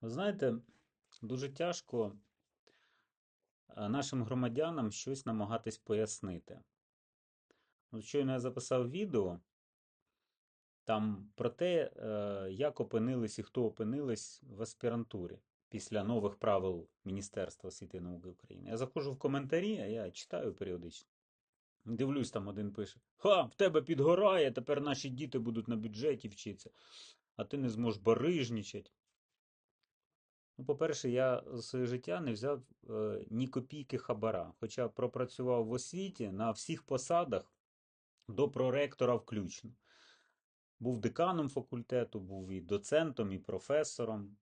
Ви знаєте, дуже тяжко е, нашим громадянам щось намагатись пояснити. Щойно я записав відео там про те, е, як опинились і хто опинились в аспірантурі після нових правил Міністерства освіти і науки України. Я заходжу в коментарі, а я читаю періодично. Дивлюсь, там один пише: Ха, в тебе підгорає, тепер наші діти будуть на бюджеті вчитися, а ти не зможеш барижнічати. Ну, по-перше, я за своє життя не взяв е, ні копійки хабара, хоча пропрацював в освіті на всіх посадах до проректора включно. Був деканом факультету, був і доцентом, і професором,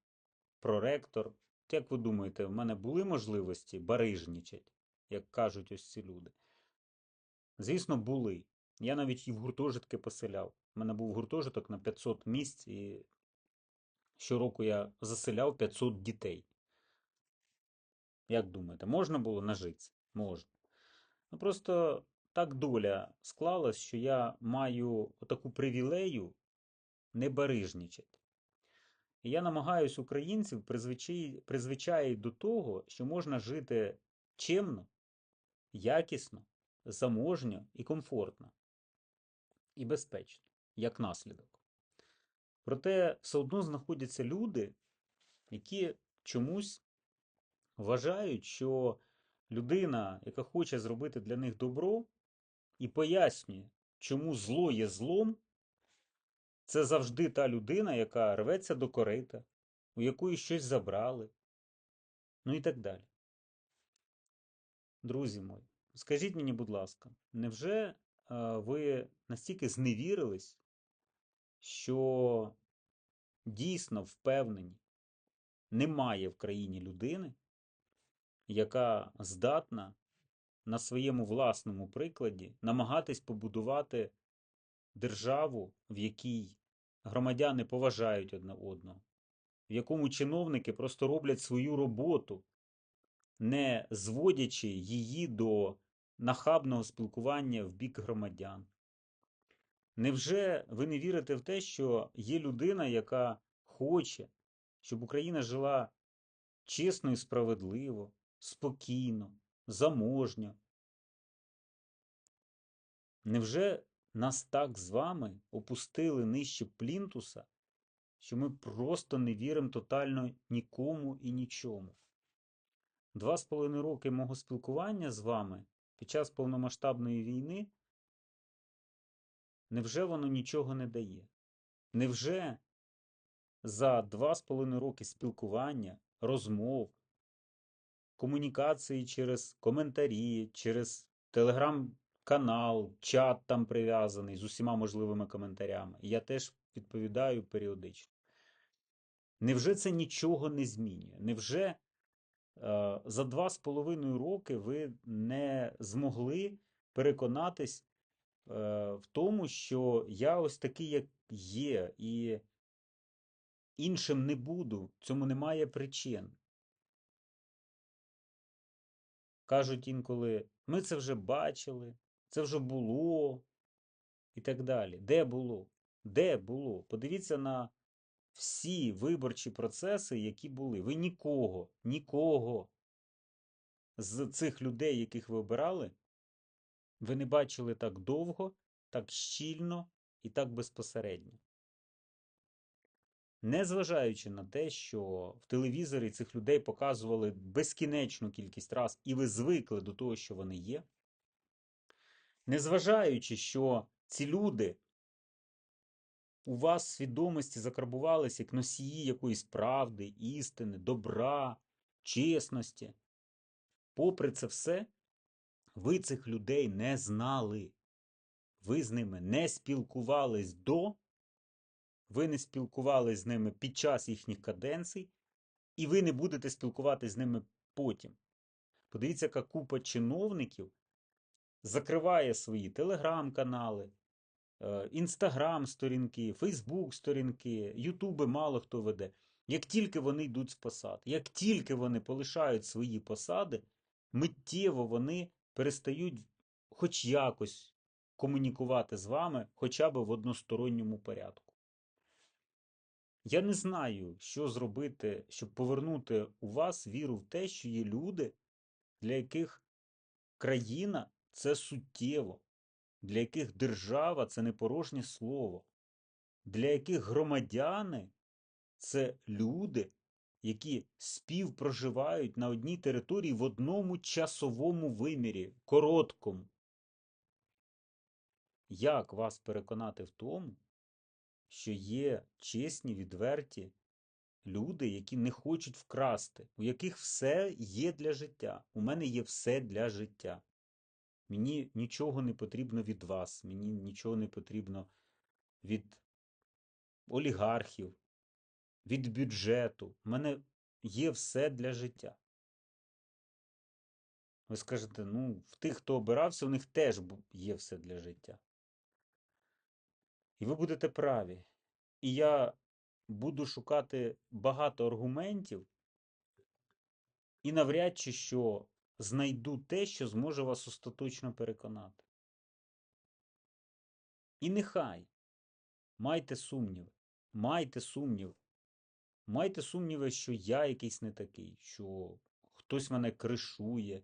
проректор. Як ви думаєте, в мене були можливості барижнічать, як кажуть ось ці люди? Звісно, були. Я навіть і в гуртожитки поселяв. У мене був гуртожиток на 500 місць, і щороку я заселяв 500 дітей. Як думаєте, можна було нажитися? Можна. Ну просто так доля склалась, що я маю таку привілею не барижнічати. Я намагаюсь українців призвичай- до того, що можна жити чемно, якісно, заможньо і комфортно. І безпечно, як наслідок. Проте все одно знаходяться люди, які чомусь вважають, що людина, яка хоче зробити для них добро, і пояснює, чому зло є злом, це завжди та людина, яка рветься до корита, у якої щось забрали, ну і так далі. Друзі мої, скажіть мені, будь ласка, невже е, ви настільки зневірились, що дійсно впевнені, немає в країні людини, яка здатна на своєму власному прикладі намагатись побудувати державу, в якій громадяни поважають одне одного, в якому чиновники просто роблять свою роботу, не зводячи її до нахабного спілкування в бік громадян. Невже ви не вірите в те, що є людина, яка хоче, щоб Україна жила чесно і справедливо, спокійно, заможньо? Невже нас так з вами опустили нижче плінтуса, що ми просто не віримо тотально нікому і нічому? Два з половиною роки мого спілкування з вами під час повномасштабної війни Невже воно нічого не дає? Невже за два з половиною роки спілкування, розмов, комунікації через коментарі, через телеграм-канал, чат там прив'язаний з усіма можливими коментарями, я теж відповідаю періодично. Невже це нічого не змінює? Невже е, за два з половиною роки ви не змогли переконатись в тому, що я ось такий, як є, і іншим не буду, цьому немає причин. Кажуть інколи, ми це вже бачили, це вже було, і так далі. Де було? Де було? Подивіться на всі виборчі процеси, які були. Ви нікого, нікого з цих людей, яких ви обирали, ви не бачили так довго, так щільно і так безпосередньо. Незважаючи на те, що в телевізорі цих людей показували безкінечну кількість раз, і ви звикли до того, що вони є, незважаючи, що ці люди у вас в свідомості закарбувалися як носії якоїсь правди, істини, добра, чесності, попри це все, ви цих людей не знали. Ви з ними не спілкувались до, ви не спілкувались з ними під час їхніх каденцій, і ви не будете спілкуватись з ними потім. Подивіться, яка купа чиновників закриває свої телеграм-канали, інстаграм-сторінки, фейсбук-сторінки, ютуби мало хто веде. Як тільки вони йдуть з посад, як тільки вони полишають свої посади, миттєво вони перестають хоч якось комунікувати з вами хоча б в односторонньому порядку. Я не знаю, що зробити, щоб повернути у вас віру в те, що є люди, для яких країна це суттєво, для яких держава це не порожнє слово, для яких громадяни це люди, які співпроживають на одній території в одному часовому вимірі, короткому. Як вас переконати в тому, що є чесні, відверті люди, які не хочуть вкрасти, у яких все є для життя. У мене є все для життя. Мені нічого не потрібно від вас, мені нічого не потрібно від олігархів, від бюджету. У мене є все для життя. Ви скажете, ну, в тих, хто обирався, у них теж є все для життя. І ви будете праві. І я буду шукати багато аргументів, і навряд чи що знайду те, що зможе вас остаточно переконати. І нехай майте сумніви, майте сумніви. Майте сумніви, що я якийсь не такий, що хтось мене кришує,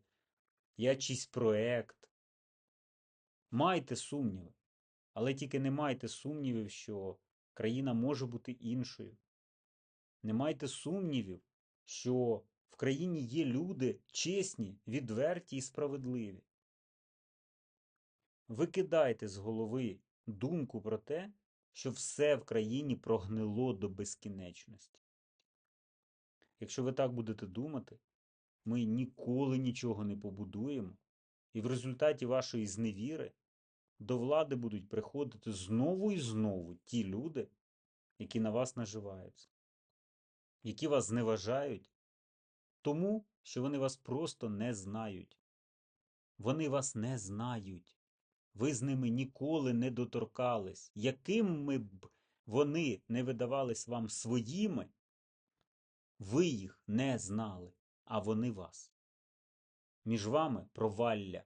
я чийсь проект. Майте сумніви. Але тільки не майте сумнівів, що країна може бути іншою. Не майте сумнівів, що в країні є люди чесні, відверті і справедливі. Викидайте з голови думку про те, що все в країні прогнило до безкінечності. Якщо ви так будете думати, ми ніколи нічого не побудуємо, і в результаті вашої зневіри до влади будуть приходити знову і знову ті люди, які на вас наживаються, які вас зневажають, тому що вони вас просто не знають. Вони вас не знають. Ви з ними ніколи не доторкались. Якими б вони не видавались вам своїми, ви їх не знали, а вони вас. Між вами провалля.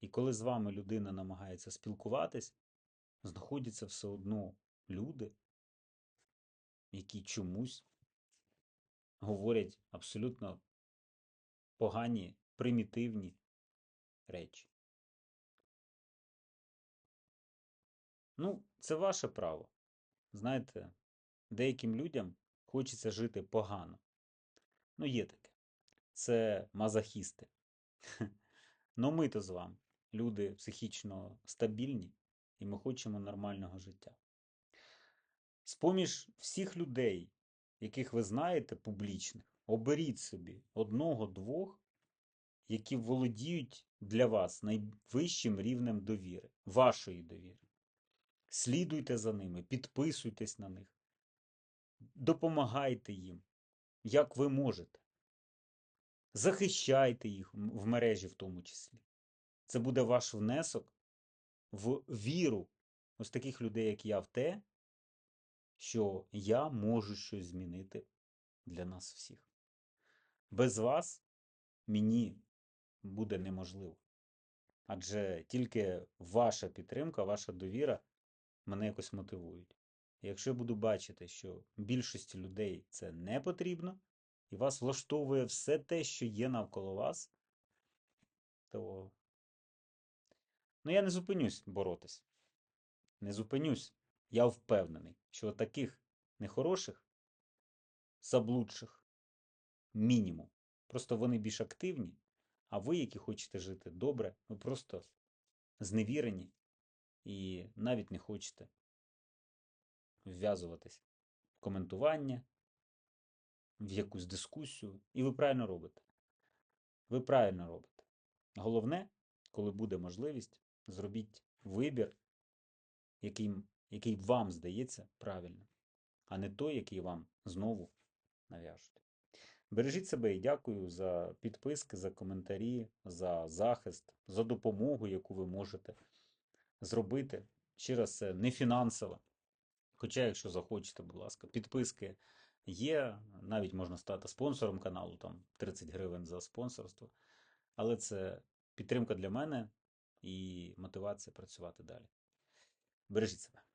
І коли з вами людина намагається спілкуватись, знаходяться все одно люди, які чомусь говорять абсолютно погані, примітивні речі. Ну, це ваше право. Знаєте, деяким людям хочеться жити погано. Ну, є таке. Це мазохісти. Ну ми то з вами люди психічно стабільні, і ми хочемо нормального життя. З поміж всіх людей, яких ви знаєте, публічних, оберіть собі одного-двох, які володіють для вас найвищим рівнем довіри, вашої довіри. Слідуйте за ними, підписуйтесь на них, допомагайте їм, як ви можете. Захищайте їх в мережі в тому числі. Це буде ваш внесок в віру ось таких людей, як я, в те, що я можу щось змінити для нас всіх. Без вас мені буде неможливо. Адже тільки ваша підтримка, ваша довіра мене якось мотивують. Якщо я буду бачити, що більшості людей це не потрібно, і вас влаштовує все те, що є навколо вас, то Ну, я не зупинюсь боротись. Не зупинюсь. Я впевнений, що таких нехороших, заблудших мінімум. Просто вони більш активні, а ви, які хочете жити добре, ви просто зневірені і навіть не хочете вв'язуватись в коментування, в якусь дискусію. І ви правильно робите. Ви правильно робите. Головне, коли буде можливість, зробіть вибір, який, який вам здається правильним, а не той, який вам знову нав'яжуть. Бережіть себе і дякую за підписки, за коментарі, за захист, за допомогу, яку ви можете зробити. Ще раз, це не фінансово. Хоча, якщо захочете, будь ласка, підписки є, навіть можна стати спонсором каналу, там 30 гривень за спонсорство. Але це підтримка для мене і мотивація працювати далі. Бережіть себе.